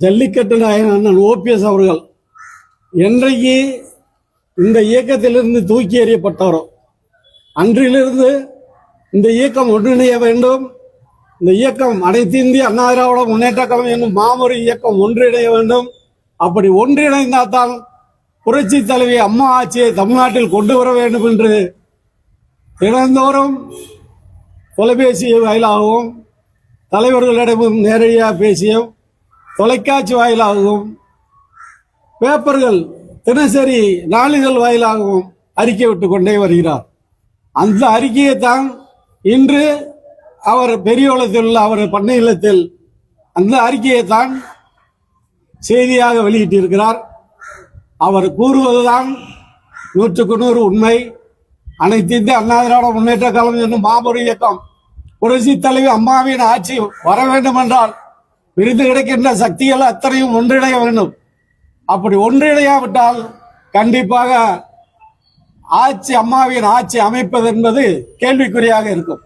ஜல்லிக்கட்டு நாயகன் அண்ணன் ஓபிஎஸ் அவர்கள் என்றைக்கு இந்த இயக்கத்திலிருந்து தூக்கி எறியப்பட்டாரோ அன்றிலிருந்து இந்த இயக்கம் ஒன்றிணைய வேண்டும். இந்த இயக்கம் அனைத்து இந்திய அண்ணா திராவிட முன்னேற்ற கழகம் என்னும் மாபெரும் இயக்கம் ஒன்றிணைய வேண்டும். அப்படி ஒன்றிணைந்தால்தான் புரட்சி தலைவி அம்மா ஆட்சியை தமிழ்நாட்டில் கொண்டு வர வேண்டும் என்று தினந்தோறும் தொலைபேசி வாயிலாகவும் தலைவர்களிடமும் நேரடியாக பேசியும் தொலைக்காட்சி வாயிலாகவும் பேப்பர்கள் தினசரி நாளிதழ் வாயிலாகவும் அறிக்கை விட்டு கொண்டே வருகிறார். அந்த அறிக்கையை தான் இன்று அவர் பெரியோளத்தில் உள்ள அவர் பண்ணை இல்லத்தில் அந்த அறிக்கையை தான் செய்தியாக வெளியிட்டிருக்கிறார். அவர் கூறுவதுதான் நூற்றுக்கு நூறு உண்மை. அனைத்து இந்திய அண்ணா திராவிட முன்னேற்ற கழகம் என்னும் மாபெரும் இயக்கம் புரட்சி தலைவி அம்மாவின் ஆட்சி வர வேண்டும் என்றால் பிரிந்து கிடைக்கின்ற சக்திகள் அத்தனையும் ஒன்றிணைய வேண்டும். அப்படி ஒன்றிணையாவிட்டால் கண்டிப்பாக ஆட்சி அம்மாவின் ஆட்சி அமைப்பது என்பது கேள்விக்குறியாக இருக்கும்.